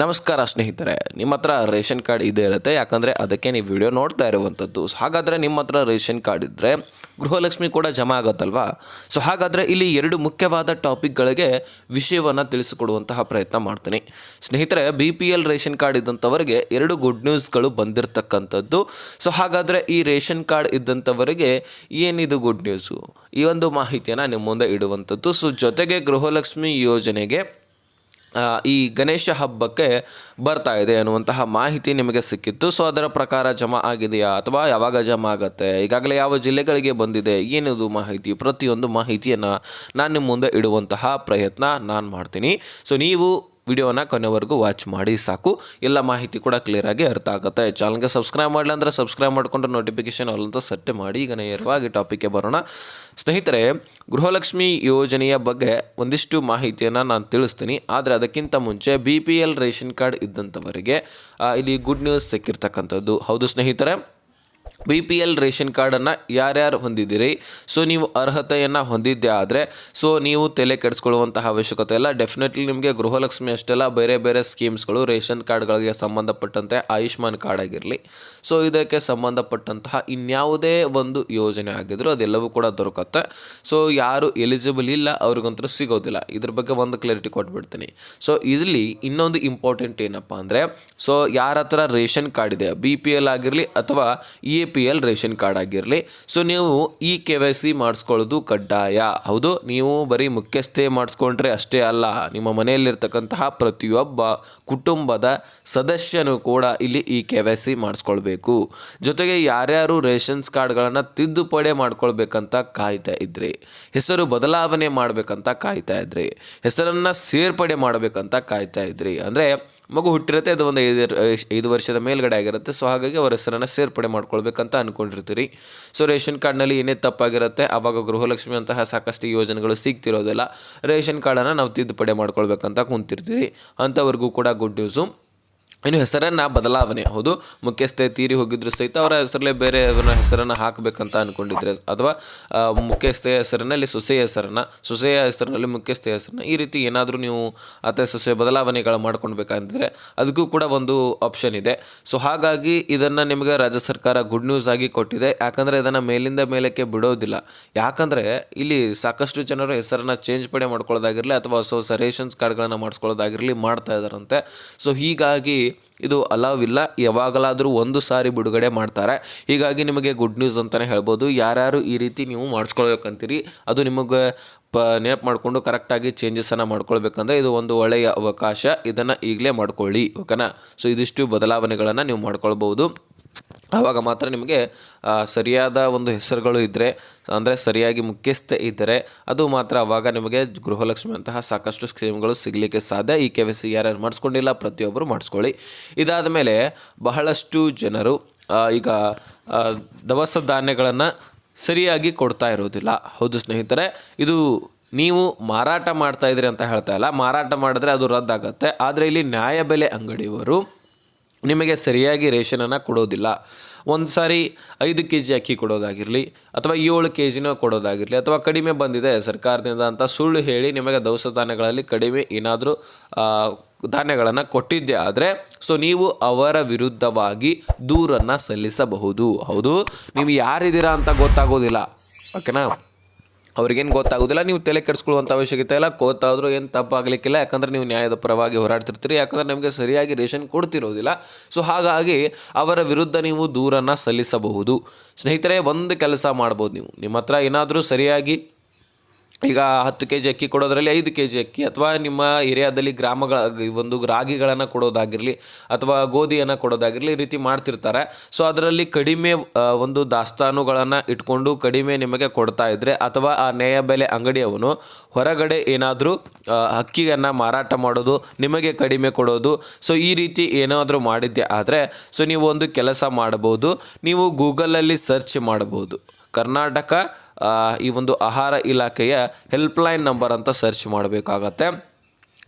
ನಮಸ್ಕಾರ ಸ್ನೇಹಿತರೆ, ನಿಮ್ಮ ಹತ್ರ ರೇಷನ್ ಕಾರ್ಡ್ ಇದೇ ಇರುತ್ತೆ ಯಾಕಂದರೆ ಅದಕ್ಕೆ ನೀವು ವಿಡಿಯೋ ನೋಡ್ತಾ ಇರುವಂಥದ್ದು ಸೊ ಹಾಗಾದರೆ ನಿಮ್ಮ ಹತ್ರ ರೇಷನ್ ಕಾರ್ಡ್ ಇದ್ದರೆ ಗೃಹಲಕ್ಷ್ಮಿ ಕೂಡ ಜಮಾ ಆಗುತ್ತಲ್ವಾ? ಸೊ ಹಾಗಾದರೆ ಇಲ್ಲಿ ಎರಡು ಮುಖ್ಯವಾದ ಟಾಪಿಕ್ಗಳಿಗೆ ವಿಷಯವನ್ನು ತಿಳಿಸಿಕೊಡುವಂತಹ ಪ್ರಯತ್ನ ಮಾಡ್ತೀನಿ. ಸ್ನೇಹಿತರೆ, B P L ration card ಇದ್ದಂಥವರಿಗೆ ಎರಡು ಗುಡ್ ನ್ಯೂಸ್ಗಳು ಬಂದಿರತಕ್ಕಂಥದ್ದು. ಸೊ ಹಾಗಾದರೆ ಈ ರೇಷನ್ ಕಾರ್ಡ್ ಇದ್ದಂಥವರಿಗೆ ಏನಿದು ಗುಡ್ ನ್ಯೂಸು ಈ ಒಂದು ಮಾಹಿತಿಯನ್ನು ನಿಮ್ಮ ಮುಂದೆ ಇಡುವಂಥದ್ದು. ಸೊ ಜೊತೆಗೆ ಗೃಹಲಕ್ಷ್ಮಿ ಯೋಜನೆಗೆ ಈ ಗಣೇಶ ಹಬ್ಬಕ್ಕೆ ಬರ್ತಾ ಇದೆ ಅನ್ನುವಂತಹ ಮಾಹಿತಿ ನಿಮಗೆ ಸಿಕ್ಕಿತ್ತು. ಸೊ ಅದರ ಪ್ರಕಾರ ಜಮಾ ಆಗಿದೆಯಾ ಅಥವಾ ಯಾವಾಗ ಜಮಾ ಆಗುತ್ತೆ? ಈಗಾಗಲೇ ಯಾವ ಜಿಲ್ಲೆಗಳಿಗೆ ಬಂದಿದೆ? ಏನಿದು ಮಾಹಿತಿ? ಪ್ರತಿಯೊಂದು ಮಾಹಿತಿಯನ್ನು ನಾನು ನಿಮ್ಮ ಮುಂದೆ ಇಡುವಂತಹ ಪ್ರಯತ್ನ ನಾನು ಮಾಡ್ತೀನಿ. ಸೊ ನೀವು ವಿಡಿಯೋನ ಕೊನೆವರೆಗೂ ವಾಚ್ ಮಾಡಿ, ಸಾಕು. ಎಲ್ಲ ಮಾಹಿತಿ ಕೂಡ ಕ್ಲಿಯರಾಗಿ ಅರ್ಥ ಆಗುತ್ತೆ. ಚಾನಲ್ಗೆ ಸಬ್ಸ್ಕ್ರೈಬ್ ಮಾಡಲಿಲ್ಲ ಅಂದರೆ ಸಬ್ಸ್ಕ್ರೈಬ್ ಮಾಡಿಕೊಂಡು ನೋಟಿಫಿಕೇಶನ್ ಅಲ್ಲಂತ ಸೆಟ್ ಮಾಡಿ, ಈಗ ನೇರವಾಗಿ ಟಾಪಿಕ್ಗೆ ಬರೋಣ. ಸ್ನೇಹಿತರೆ, ಗೃಹಲಕ್ಷ್ಮಿ ಯೋಜನೆಯ ಬಗ್ಗೆ ಒಂದಿಷ್ಟು ಮಾಹಿತಿಯನ್ನು ನಾನು ತಿಳಿಸ್ತೀನಿ. ಆದರೆ ಅದಕ್ಕಿಂತ ಮುಂಚೆ B P L ration card ಇದ್ದಂಥವರಿಗೆ ಇಲ್ಲಿ ಗುಡ್ ನ್ಯೂಸ್ ಸಿಕ್ಕಿರ್ತಕ್ಕಂಥದ್ದು. ಹೌದು ಸ್ನೇಹಿತರೆ? ಬಿ ಪಿ ಎಲ್ ರೇಷನ್ ಕಾರ್ಡನ್ನು ಯಾರ್ಯಾರು ಹೊಂದಿದ್ದೀರಿ? ಸೊ, ನೀವು ಅರ್ಹತೆಯನ್ನು ಹೊಂದಿದ್ದೆ ಆದರೆ, ಸೊ, ನೀವು ತಲೆ ಕೆಡಿಸ್ಕೊಳ್ಳುವಂತಹ ಅವಶ್ಯಕತೆ ಇಲ್ಲ. ಡೆಫಿನೆಟ್ಲಿ ನಿಮಗೆ ಗೃಹಲಕ್ಷ್ಮಿ ಅಷ್ಟೆಲ್ಲ ಬೇರೆ ಬೇರೆ ಸ್ಕೀಮ್ಸ್ಗಳು ರೇಷನ್ ಕಾರ್ಡ್ಗಳಿಗೆ ಸಂಬಂಧಪಟ್ಟಂತೆ ಆಯುಷ್ಮಾನ್ ಕಾರ್ಡ್ ಆಗಿರಲಿ. ಸೊ, ಇದಕ್ಕೆ ಸಂಬಂಧಪಟ್ಟಂತಹ ಇನ್ಯಾವುದೇ ಒಂದು ಯೋಜನೆ ಆಗಿದ್ರು ಅದೆಲ್ಲವೂ ಕೂಡ ದೊರಕುತ್ತೆ. ಸೊ, ಯಾರು ಎಲಿಜಿಬಲ್ ಇಲ್ಲ, ಅವ್ರಿಗಂತೂ ಸಿಗೋದಿಲ್ಲ. ಇದ್ರ ಬಗ್ಗೆ ಒಂದು ಕ್ಲಾರಿಟಿ ಕೊಟ್ಬಿಡ್ತೀನಿ. ಸೊ, ಇಲ್ಲಿ ಇನ್ನೊಂದು ಇಂಪಾರ್ಟೆಂಟ್ ಏನಪ್ಪ ಅಂದರೆ, ಸೊ ಯಾರ ಹತ್ರ ರೇಷನ್ ಕಾರ್ಡ್ ಇದೆ, ಬಿ ಪಿ ಎಲ್ ಆಗಿರಲಿ ಅಥವಾ E A P L ration card ಆಗಿರಲಿ. ಸೊ ನೀವು ಇ ಕೆ ವೈ ಸಿ ಮಾಡಿಸ್ಕೊಳ್ಳೋದು ಕಡ್ಡಾಯ. ಹೌದು, ನೀವು ಬರೀ ಮುಖ್ಯಸ್ಥೆ ಮಾಡಿಸ್ಕೊಂಡ್ರೆ ಅಷ್ಟೇ ಅಲ್ಲ. ನಿಮ್ಮ ಮನೆಯಲ್ಲಿರ್ತಕ್ಕಂತಹ ಪ್ರತಿಯೊಬ್ಬ ಕುಟುಂಬದ ಸದಸ್ಯನು ಕೂಡ ಇಲ್ಲಿ ಇ ಕೆ ವೈ ಸಿ ಮಾಡಿಸ್ಕೊಳ್ಬೇಕು. ಜೊತೆಗೆ ಯಾರ್ಯಾರು ರೇಷನ್ಸ್ ಕಾರ್ಡ್ಗಳನ್ನು ತಿದ್ದುಪಡಿ ಮಾಡ್ಕೊಳ್ಬೇಕಂತ ಕಾಯ್ತಾ ಇದ್ರಿ. ಹೆಸರು ಬದಲಾವಣೆ ಮಾಡಬೇಕಂತ ಕಾಯ್ತಾ ಇದ್ರಿ. ಹೆಸರನ್ನು ಸೇರ್ಪಡೆ ಮಾಡಬೇಕಂತ ಕಾಯ್ತಾ ಇದ್ರಿ. ಅಂದರೆ ಮಗು ಹುಟ್ಟಿರುತ್ತೆ, ಅದು ಒಂದು ಐದು ಐದು ವರ್ಷದ ಮೇಲ್ಗಡೆ ಆಗಿರುತ್ತೆ. ಸೊ ಹಾಗಾಗಿ ಅವರ ಹೆಸರನ್ನು ಸೇರ್ಪಡೆ ಮಾಡ್ಕೊಳ್ಬೇಕಂತ ಅಂದ್ಕೊಂಡಿರ್ತೀರಿ ಸೊ ರೇಷನ್ ಕಾರ್ಡ್ನಲ್ಲಿ ಏನೇ ತಪ್ಪಾಗಿರುತ್ತೆ ಆವಾಗ ಗೃಹಲಕ್ಷ್ಮಿ ಅಂತಹ ಸಾಕಷ್ಟು ಯೋಜನೆಗಳು ಸಿಗ್ತಿರೋದಿಲ್ಲ. ರೇಷನ್ ಕಾರ್ಡನ್ನು ನಾವು ತಿದ್ದುಪಡಿ ಮಾಡ್ಕೊಳ್ಬೇಕಂತ ಕುಂತಿರ್ತೀರಿ. ಅಂಥವ್ರಿಗೂ ಕೂಡ ಗುಡ್ ನ್ಯೂಸು ಇನ್ನು ಹೆಸರನ್ನು ಬದಲಾವಣೆ, ಹೌದು, ಮುಖ್ಯಸ್ಥೆ ತೀರಿ ಹೋಗಿದ್ರು ಸಹಿತ ಅವರ ಹೆಸರಲ್ಲೇ ಬೇರೆ ಅವರ ಹೆಸರನ್ನು ಹಾಕಬೇಕಂತ ಅಂದ್ಕೊಂಡಿದ್ರೆ ಅಥವಾ ಮುಖ್ಯಸ್ಥೆಯ ಹೆಸರಿನಲ್ಲಿ ಸೊಸೆಯ ಹೆಸರನ್ನು, ಸೊಸೆಯ ಹೆಸರಿನಲ್ಲಿ ಮುಖ್ಯಸ್ಥೆಯ ಹೆಸರನ್ನು ಈ ರೀತಿ ಏನಾದರೂ ನೀವು ಅತ್ತೆ ಸೊಸೆ ಬದಲಾವಣೆಗಳು ಮಾಡ್ಕೊಳ್ಬೇಕಂತಿದ್ರೆ ಅದಕ್ಕೂ ಕೂಡ ಒಂದು ಆಪ್ಷನ್ ಇದೆ. ಸೊ ಹಾಗಾಗಿ ಇದನ್ನು ನಿಮಗೆ ರಾಜ್ಯ ಸರ್ಕಾರ ಗುಡ್ ನ್ಯೂಸ್ ಆಗಿ ಕೊಟ್ಟಿದೆ. ಯಾಕಂದರೆ ಇದನ್ನು ಮೇಲಿಂದ ಮೇಲಕ್ಕೆ ಬಿಡೋದಿಲ್ಲ. ಯಾಕಂದರೆ ಇಲ್ಲಿ ಸಾಕಷ್ಟು ಜನರು ಹೆಸರನ್ನು ಚೇಂಜ್ ಪಡೆ ಮಾಡ್ಕೊಳ್ಳೋದಾಗಿರಲಿ, ಅಥವಾ ಹೊಸ ಹೊಸ ರೇಷನ್ಸ್ ಕಾರ್ಡ್ಗಳನ್ನು ಮಾಡಿಸ್ಕೊಳ್ಳೋದಾಗಿರಲಿ ಮಾಡ್ತಾ ಇದ್ದಾರಂತೆ ಸೊ ಹೀಗಾಗಿ ಇದು ಅಲಾವ್ ಇಲ್ಲ ಯಾವಾಗಲಾದರೂ ಒಂದು ಸಾರಿ ಬಿಡುಗಡೆ ಮಾಡ್ತಾರೆ. ಹೀಗಾಗಿ ನಿಮಗೆ ಗುಡ್ ನ್ಯೂಸ್ ಅಂತಲೇ ಹೇಳ್ಬೋದು. ಯಾರ್ಯಾರು ಈ ರೀತಿ ನೀವು ಮಾಡಿಸ್ಕೊಳ್ಬೇಕಂತೀರಿ ಅದು ನಿಮಗೆ ಪ, ನೆನಪು ಮಾಡಿಕೊಂಡು ಕರೆಕ್ಟಾಗಿ ಚೇಂಜಸನ್ನು ಮಾಡ್ಕೊಳ್ಬೇಕಂದ್ರೆ ಇದು ಒಂದು ಒಳ್ಳೆಯ ಅವಕಾಶ. ಇದನ್ನು ಈಗಲೇ ಮಾಡ್ಕೊಳ್ಳಿ ಓಕೆನಾ ಸೊ ಇದಿಷ್ಟು ಬದಲಾವಣೆಗಳನ್ನು ನೀವು ಮಾಡ್ಕೊಳ್ಬೋದು ಆವಾಗ ಮಾತ್ರ ನಿಮಗೆ ಸರಿಯಾದ ಒಂದು ಹೆಸರುಗಳು ಇದ್ದರೆ ಅಂದರೆ ಸರಿಯಾಗಿ ಮುಖ್ಯಸ್ಥೆ ಇದ್ದರೆ, ಅದು ಮಾತ್ರ ಆವಾಗ ನಿಮಗೆ ಗೃಹಲಕ್ಷ್ಮಿ ಅಂತಹ ಸಾಕಷ್ಟು ಸ್ಕೀಮ್ಗಳು ಸಿಗಲಿಕ್ಕೆ ಸಾಧ್ಯ. ಈ ಕೆ ವಿ ಸಿ ಯಾರ್ಯಾರು ಮಾಡಿಸ್ಕೊಂಡಿಲ್ಲ, ಪ್ರತಿಯೊಬ್ಬರು ಮಾಡಿಸ್ಕೊಳ್ಳಿ. ಇದಾದ ಮೇಲೆ ಬಹಳಷ್ಟು ಜನರು ಈಗ ದವಸ ಧಾನ್ಯಗಳನ್ನು ಸರಿಯಾಗಿ ಕೊಡ್ತಾ ಇರೋದಿಲ್ಲ ಹೌದು ಸ್ನೇಹಿತರೆ, ಇದು ನೀವು ಮಾರಾಟ ಮಾಡ್ತಾ ಇದ್ರಿ ಅಂತ ಹೇಳ್ತಾ ಇಲ್ಲ. ಮಾರಾಟ ಮಾಡಿದ್ರೆ ಅದು ರದ್ದಾಗತ್ತೆ. ಆದರೆ ಇಲ್ಲಿ ನ್ಯಾಯಬೆಲೆ ಅಂಗಡಿಯವರು ನಿಮಗೆ ಸರಿಯಾಗಿ ರೇಷನನ್ನು ಕೊಡೋದಿಲ್ಲ. ಒಂದು ಸಾರಿ ಐದು ಕೆ ಜಿ ಅಕ್ಕಿ ಕೊಡೋದಾಗಿರಲಿ ಅಥವಾ ಏಳು ಕೆ ಜಿನೂ ಕೊಡೋದಾಗಿರಲಿ ಅಥವಾ ಕಡಿಮೆ ಬಂದಿದೆ ಸರ್ಕಾರದಿಂದ ಅಂತ ಸುಳ್ಳು ಹೇಳಿ ನಿಮಗೆ ದವಸ ಧಾನ್ಯಗಳಲ್ಲಿ ಕಡಿಮೆ ಏನಾದರೂ ಧಾನ್ಯಗಳನ್ನು ಕೊಟ್ಟಿದ್ದೆ ಆದರೆ ಸೊ ನೀವು ಅವರ ವಿರುದ್ಧವಾಗಿ ದೂರನ್ನು ಸಲ್ಲಿಸಬಹುದು. ಹೌದು? ನೀವು ಯಾರಿದ್ದೀರಾ ಅಂತ ಗೊತ್ತಾಗೋದಿಲ್ಲ. ಓಕೆನಾ ಅವ್ರಿಗೇನು ಗೊತ್ತಾಗೋದಿಲ್ಲ, ನೀವು ತಲೆ ಕೆಡಿಸ್ಕೊಳ್ಳುವಂಥ ಅವಶ್ಯಕತೆ ಇಲ್ಲ. ಗೊತ್ತಾದರೂ ಏನು ತಪ್ಪಾಗಲಿಕ್ಕಿಲ್ಲ. ಯಾಕಂದರೆ ನೀವು ನ್ಯಾಯದ ಪರವಾಗಿ ಹೋರಾಡ್ತಿರ್ತೀರಿ. ಯಾಕಂದರೆ ನಿಮಗೆ ಸರಿಯಾಗಿ ರೇಷನ್ ಕೊಡ್ತಿರೋದಿಲ್ಲ. ಸೊ ಹಾಗಾಗಿ ಅವರ ವಿರುದ್ಧ ನೀವು ದೂರನ್ನು ಸಲ್ಲಿಸಬಹುದು. ಸ್ನೇಹಿತರೆ, ಒಂದು ಕೆಲಸ ಮಾಡ್ಬೋದು ನೀವು. ನಿಮ್ಮ ಹತ್ರ ಏನಾದರೂ ಸರಿಯಾಗಿ ಈಗ ಹತ್ತು ಕೆ ಜಿ ಅಕ್ಕಿ ಕೊಡೋದರಲ್ಲಿ ಐದು ಕೆ ಜಿ ಅಕ್ಕಿ ಅಥವಾ ನಿಮ್ಮ ಏರಿಯಾದಲ್ಲಿ ಗ್ರಾಮಗಳ, ಒಂದು ರಾಗಿಗಳನ್ನು ಕೊಡೋದಾಗಿರಲಿ ಅಥವಾ ಗೋಧಿಯನ್ನು ಕೊಡೋದಾಗಿರಲಿ ಈ ರೀತಿ ಮಾಡ್ತಿರ್ತಾರೆ. ಸೊ ಅದರಲ್ಲಿ ಕಡಿಮೆ ಒಂದು ದಾಸ್ತಾನುಗಳನ್ನು ಇಟ್ಕೊಂಡು ಕಡಿಮೆ ನಿಮಗೆ ಕೊಡ್ತಾ ಇದ್ದರೆ ಅಥವಾ ಆ ನ್ಯಾಯಬೆಲೆ ಅಂಗಡಿಯವನು ಹೊರಗಡೆ ಏನಾದರೂ ಅಕ್ಕಿಯನ್ನು ಮಾರಾಟ ಮಾಡೋದು ನಿಮಗೆ ಕಡಿಮೆ ಕೊಡೋದು. ಸೊ ಈ ರೀತಿ ಏನಾದರೂ ಮಾಡಿದ್ದೆ ಆದರೆ ಸೊ ನೀವು ಒಂದು ಕೆಲಸ ಮಾಡಬಹುದು. ನೀವು ಗೂಗಲಲ್ಲಿ ಸರ್ಚ್ ಮಾಡಬಹುದು. ಕರ್ನಾಟಕ ಈ ಒಂದು ಆಹಾರ ಇಲಾಖೆಯ ಹೆಲ್ಪ್ಲೈನ್ ನಂಬರ್ ಅಂತ ಸರ್ಚ್ ಮಾಡಬೇಕಾಗತ್ತೆ.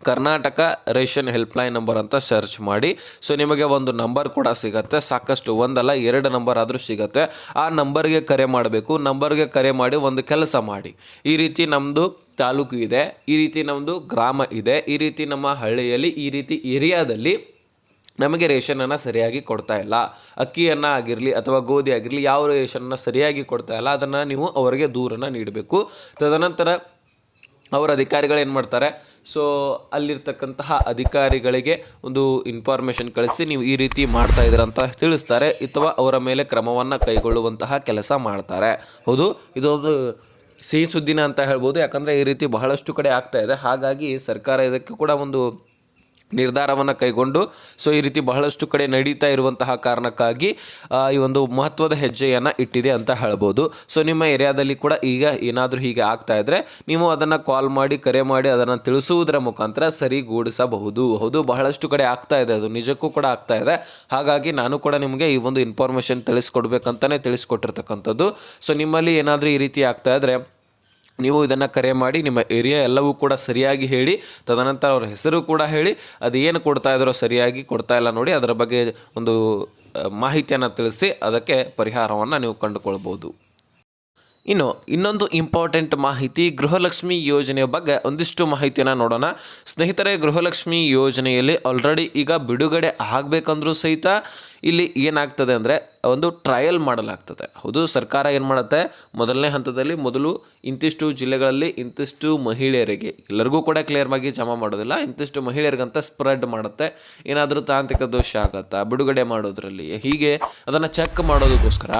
ಕರ್ನಾಟಕ ರೇಷನ್ ಹೆಲ್ಪ್ಲೈನ್ ನಂಬರ್ ಅಂತ ಸರ್ಚ್ ಮಾಡಿ. ಸೊ ನಿಮಗೆ ಒಂದು ನಂಬರ್ ಕೂಡ ಸಿಗತ್ತೆ. ಸಾಕಷ್ಟು ಒಂದಲ್ಲ, ಎರಡು ನಂಬರ್ ಆದರೂ ಸಿಗತ್ತೆ. ಆ ನಂಬರ್ಗೆ ಕರೆ ಮಾಡಬೇಕು. ನಂಬರ್ಗೆ ಕರೆ ಮಾಡಿ ಒಂದು ಕೆಲಸ ಮಾಡಿ. ಈ ರೀತಿ ನಮ್ಮದು ತಾಲೂಕು ಇದೆ. ಈ ರೀತಿ ನಮ್ಮದು ಗ್ರಾಮ ಇದೆ. ಈ ರೀತಿ ನಮ್ಮ ಹಳ್ಳಿಯಲ್ಲಿ, ಈ ರೀತಿ ಏರಿಯಾದಲ್ಲಿ ನಮಗೆ ರೇಷನನ್ನು ಸರಿಯಾಗಿ ಕೊಡ್ತಾ ಇಲ್ಲ. ಅಕ್ಕಿಯನ್ನು ಆಗಿರಲಿ ಅಥವಾ ಗೋಧಿ ಆಗಿರಲಿ ಯಾವ ರೇಷನನ್ನು ಸರಿಯಾಗಿ ಕೊಡ್ತಾ ಇಲ್ಲ. ಅದನ್ನು ನೀವು ಅವರಿಗೆ ದೂರನ್ನು ನೀಡಬೇಕು. ತದನಂತರ ಅವರ ಅಧಿಕಾರಿಗಳು ಏನು ಮಾಡ್ತಾರೆ? ಸೊ ಅಲ್ಲಿರ್ತಕ್ಕಂತಹ ಅಧಿಕಾರಿಗಳಿಗೆ ಒಂದು ಇನ್ಫಾರ್ಮೇಷನ್ ಕಳಿಸಿ ನೀವು ಈ ರೀತಿ ಮಾಡ್ತಾ ಇದ್ದೀರ ಅಂತ ತಿಳಿಸ್ತಾರೆ. ಅಥವಾ ಅವರ ಮೇಲೆ ಕ್ರಮವನ್ನು ಕೈಗೊಳ್ಳುವಂತಹ ಕೆಲಸ ಮಾಡ್ತಾರೆ. ಹೌದು? ಇದೊಂದು ಸಿಹಿ ಸುದ್ದಿನ ಅಂತ ಹೇಳ್ಬೋದು. ಯಾಕಂದರೆ ಈ ರೀತಿ ಬಹಳಷ್ಟು ಕಡೆ ಆಗ್ತಾ ಇದೆ. ಹಾಗಾಗಿ ಸರ್ಕಾರ ಇದಕ್ಕೆ ಕೂಡ ಒಂದು ನಿರ್ಧಾರವನ್ನು ಕೈಗೊಂಡು ಸೊ ಈ ರೀತಿ ಬಹಳಷ್ಟು ಕಡೆ ನಡೀತಾ ಇರುವಂತಹ ಕಾರಣಕ್ಕಾಗಿ ಈ ಒಂದು ಮಹತ್ವದ ಹೆಜ್ಜೆಯನ್ನು ಇಟ್ಟಿದೆ ಅಂತ ಹೇಳ್ಬೋದು. ಸೊ ನಿಮ್ಮ ಏರಿಯಾದಲ್ಲಿ ಕೂಡ ಈಗ ಏನಾದರೂ ಹೀಗೆ ಆಗ್ತಾ ಇದ್ದರೆ ನೀವು ಅದನ್ನು ಕಾಲ್ ಮಾಡಿ, ಕರೆ ಮಾಡಿ, ಅದನ್ನು ತಿಳಿಸುವುದರ ಮುಖಾಂತರ ಸರಿಗೂಡಿಸಬಹುದು ಹೌದು, ಬಹಳಷ್ಟು ಕಡೆ ಆಗ್ತಾ ಇದೆ, ಅದು ನಿಜಕ್ಕೂ ಕೂಡ ಆಗ್ತಾ ಇದೆ. ಹಾಗಾಗಿ ನಾನು ಕೂಡ ನಿಮಗೆ ಈ ಒಂದು ಇನ್ಫಾರ್ಮೇಷನ್ ತಿಳಿಸ್ಕೊಡ್ಬೇಕಂತಲೇ ತಿಳಿಸ್ಕೊಟ್ಟಿರ್ತಕ್ಕಂಥದ್ದು. ಸೊ ನಿಮ್ಮಲ್ಲಿ ಏನಾದರೂ ಈ ರೀತಿ ಆಗ್ತಾ ಇದ್ದರೆ ನೀವು ಇದನ್ನು ಕರೆ ಮಾಡಿ ನಿಮ್ಮ ಏರಿಯಾ ಎಲ್ಲವೂ ಕೂಡ ಸರಿಯಾಗಿ ಹೇಳಿ, ತದನಂತರ ಅವರ ಹೆಸರು ಕೂಡ ಹೇಳಿ, ಅದು ಏನು ಕೊಡ್ತಾ ಇದ್ದಾರೋ ಸರಿಯಾಗಿ ಕೊಡ್ತಾ ಇಲ್ಲ ನೋಡಿ, ಅದರ ಬಗ್ಗೆ ಒಂದು ಮಾಹಿತಿಯನ್ನು ತಿಳಿಸಿ ಅದಕ್ಕೆ ಪರಿಹಾರವನ್ನು ನೀವು ಕಂಡುಕೊಳ್ಬೋದು. ಇನ್ನು ಇನ್ನೊಂದು ಇಂಪಾರ್ಟೆಂಟ್ ಮಾಹಿತಿ, ಗೃಹಲಕ್ಷ್ಮಿ ಯೋಜನೆಯ ಬಗ್ಗೆ ಒಂದಿಷ್ಟು ಮಾಹಿತಿಯನ್ನು ನೋಡೋಣ. ಸ್ನೇಹಿತರೆ, ಗೃಹಲಕ್ಷ್ಮಿ ಯೋಜನೆಯಲ್ಲಿ ಆಲ್ರೆಡಿ ಈಗ ಬಿಡುಗಡೆ ಆಗಬೇಕಂದ್ರೂ ಸಹಿತ ಇಲ್ಲಿ ಏನಾಗ್ತದೆ ಅಂದರೆ ಒಂದು ಟ್ರಯಲ್ ಮಾಡಲಾಗ್ತದೆ. ಹೌದು, ಸರ್ಕಾರ ಏನು ಮಾಡುತ್ತೆ? ಮೊದಲನೇ ಹಂತದಲ್ಲಿ ಮೊದಲು ಇಂತಿಷ್ಟು ಜಿಲ್ಲೆಗಳಲ್ಲಿ ಇಂತಿಷ್ಟು ಮಹಿಳೆಯರಿಗೆ, ಎಲ್ಲರಿಗೂ ಕೂಡ ಕ್ಲಿಯರ್ ಆಗಿ ಜಮಾ ಮಾಡೋದಿಲ್ಲ, ಇಂತಿಷ್ಟು ಮಹಿಳೆಯರಿಗಂತ ಸ್ಪ್ರೆಡ್ ಮಾಡುತ್ತೆ. ಏನಾದರೂ ತಾಂತ್ರಿಕ ದೋಷ ಆಗುತ್ತಾ? ಬಿಡುಗಡೆ ಮಾಡೋದ್ರಲ್ಲಿ. ಹೀಗೆ ಅದನ್ನು ಚೆಕ್ ಮಾಡೋದಕ್ಕೋಸ್ಕರ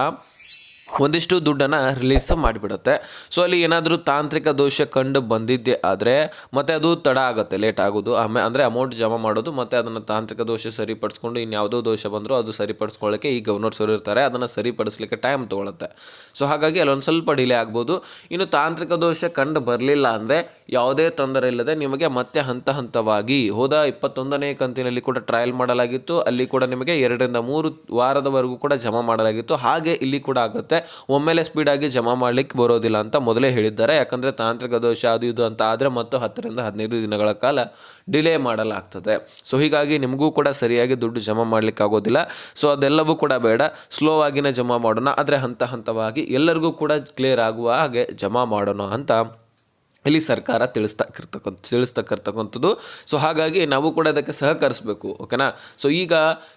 ಒಂದಿಷ್ಟು ದುಡ್ಡನ್ನು ರಿಲೀಸ್ ಮಾಡಿಬಿಡುತ್ತೆ. ಸೊ ಅಲ್ಲಿ ಏನಾದರೂ ತಾಂತ್ರಿಕ ದೋಷ ಕಂಡು ಬಂದಿದ್ದೆ ಆದರೆ ಮತ್ತೆ ಅದು ತಡ ಆಗುತ್ತೆ ಲೇಟ್ ಆಗೋದು. ಆಮೇಲೆ ಅಂದರೆ ಅಮೌಂಟ್ ಜಮಾ ಮಾಡೋದು, ಮತ್ತು ಅದನ್ನು ತಾಂತ್ರಿಕ ದೋಷ ಸರಿಪಡಿಸ್ಕೊಂಡು ಇನ್ಯಾವುದೋ ದೋಷ ಬಂದರೂ ಅದು ಸರಿಪಡಿಸ್ಕೊಳ್ಳೋಕ್ಕೆ ಈ ಗವರ್ನರ್ಸ್ ಇರ್ತಾರೆ. ಅದನ್ನು ಸರಿಪಡಿಸ್ಲಿಕ್ಕೆ ಟೈಮ್ ತೊಗೊಳುತ್ತೆ. ಸೊ ಹಾಗಾಗಿ ಅಲ್ಲೊಂದು ಸ್ವಲ್ಪ ಡಿಲೇ ಆಗ್ಬೋದು. ಇನ್ನು ತಾಂತ್ರಿಕ ದೋಷ ಕಂಡು ಬರಲಿಲ್ಲ ಅಂದರೆ ಯಾವುದೇ ತೊಂದರೆ ಇಲ್ಲದೆ ನಿಮಗೆ ಮತ್ತೆ ಹಂತ ಹಂತವಾಗಿ, ಹೋದ ಇಪ್ಪತ್ತೊಂದನೇ ಕಂತಿನಲ್ಲಿ ಕೂಡ ಟ್ರಯಲ್ ಮಾಡಲಾಗಿತ್ತು. ಅಲ್ಲಿ ಕೂಡ ನಿಮಗೆ ಎರಡರಿಂದ ಮೂರು ವಾರದವರೆಗೂ ಕೂಡ ಜಮಾ ಮಾಡಲಾಗಿತ್ತು. ಹಾಗೆ ಇಲ್ಲಿ ಕೂಡ ಆಗುತ್ತೆ. ಒಮ್ಮೆಲೆ ಸ್ಪೀಡಾಗಿ ಜಮಾ ಮಾಡಲಿಕ್ಕೆ ಬರೋದಿಲ್ಲ ಅಂತ ಮೊದಲೇ ಹೇಳಿದ್ದಾರೆ. ಯಾಕಂದರೆ ತಾಂತ್ರಿಕ ದೋಷ ಅದು ಇದು ಅಂತ ಆದರೆ ಮತ್ತು ಹತ್ತರಿಂದ ಹದಿನೈದು ದಿನಗಳ ಕಾಲ ಡಿಲೇ ಮಾಡಲಾಗ್ತದೆ. ಸೊ ಹೀಗಾಗಿ ನಿಮಗೂ ಕೂಡ ಸರಿಯಾಗಿ ದುಡ್ಡು ಜಮಾ ಮಾಡಲಿಕ್ಕೆ ಆಗೋದಿಲ್ಲ ಸೊ ಅದೆಲ್ಲವೂ ಕೂಡ ಬೇಡ. ಸ್ಲೋ ಆಗಿನೇ ಜಮಾ ಮಾಡೋಣ. ಆದರೆ ಹಂತ ಹಂತವಾಗಿ ಎಲ್ಲರಿಗೂ ಕೂಡ ಕ್ಲಿಯರ್ ಆಗುವ ಹಾಗೆ ಜಮಾ ಮಾಡೋಣ ಅಂತ ಇಲ್ಲಿ ಸರ್ಕಾರ ತಿಳಿಸ್ತಕ್ಕಿರ್ತಕ್ಕಂಥ ತಿಳಿಸ್ತಕ್ಕಿರ್ತಕ್ಕಂಥದ್ದು ಸೊ ಹಾಗಾಗಿ ನಾವು ಕೂಡ ಅದಕ್ಕೆ ಸಹಕರಿಸಬೇಕು ಓಕೆನಾ ಸೊ ಈಗ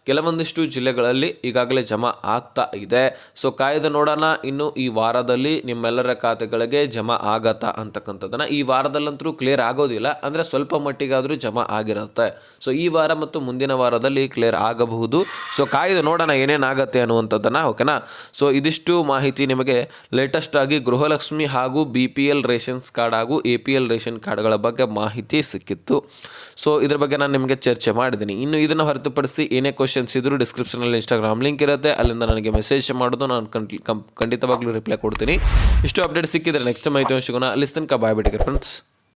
ಕೆಲವೊಂದಿಷ್ಟು ಜಿಲ್ಲೆಗಳಲ್ಲಿ ಈಗಾಗಲೇ ಜಮಾ ಆಗ್ತಾ ಇದೆ. ಸೊ ಕಾಯ್ದೆ ನೋಡೋಣ, ಇನ್ನು ಈ ವಾರದಲ್ಲಿ ನಿಮ್ಮೆಲ್ಲರ ಖಾತೆಗಳಿಗೆ ಜಮಾ ಆಗತ್ತಾ ಅಂತಕ್ಕಂಥದ್ದನ್ನು. ಈ ವಾರದಲ್ಲಂತರೂ ಕ್ಲಿಯರ್ ಆಗೋದಿಲ್ಲ, ಅಂದರೆ ಸ್ವಲ್ಪ ಮಟ್ಟಿಗಾದರೂ ಜಮಾ ಆಗಿರುತ್ತೆ. ಸೊ ಈ ವಾರ ಮತ್ತು ಮುಂದಿನ ವಾರದಲ್ಲಿ ಕ್ಲಿಯರ್ ಆಗಬಹುದು. ಸೊ ಕಾಯ್ದೆ ನೋಡೋಣ ಏನೇನಾಗತ್ತೆ ಅನ್ನುವಂಥದ್ದನ್ನು ಓಕೆನಾ ಸೊ ಇದಿಷ್ಟು ಮಾಹಿತಿ ನಿಮಗೆ ಲೇಟೆಸ್ಟ್ ಆಗಿ ಗೃಹಲಕ್ಷ್ಮಿ ಹಾಗೂ B P L rations card ಹಾಗೂ ಎ ಪಿ ಎಲ್ ರೇಷನ್ ಕಾರ್ಡ್ಗಳ ಬಗ್ಗೆ ಮಾಹಿತಿ ಸಿಕ್ಕಿತ್ತು. ಸೊ ಇದ್ರ ಬಗ್ಗೆ ನಾನು ನಿಮಗೆ ಚರ್ಚೆ ಮಾಡಿದ್ದೀನಿ ಇನ್ನು ಇದನ್ನು ಹೊರತುಪಡಿಸಿ ಏನೇ ಕ್ವಶನ್ಸ್ ಇದ್ದರೂ ಡಿಸ್ಕ್ರಿಪ್ಷನಲ್ಲಿ ಇನ್ಸ್ಟಾಗ್ರಾಮ್ ಲಿಂಕ್ ಇರುತ್ತೆ. ಅಲ್ಲಿಂದ ನನಗೆ ಮೆಸೇಜ್ ಮಾಡೋದು ನಾನು ಖಂಡಿತವಾಗ್ಲೂ ರಿಪ್ಲೈ ಕೊಡ್ತೀನಿ. ಇಷ್ಟು ಅಪ್ಡೇಟ್ ಸಿಕ್ಕಿದ್ರೆ ನೆಕ್ಸ್ಟ್ ಮಾಹಿತಿ ಸಿಗೋಣ ಅಲ್ಲಿ ತನಕ ಬಾಯ್ ಬಿಟ್ಟಿಗೆ ಫ್ರೆಂಡ್ಸ್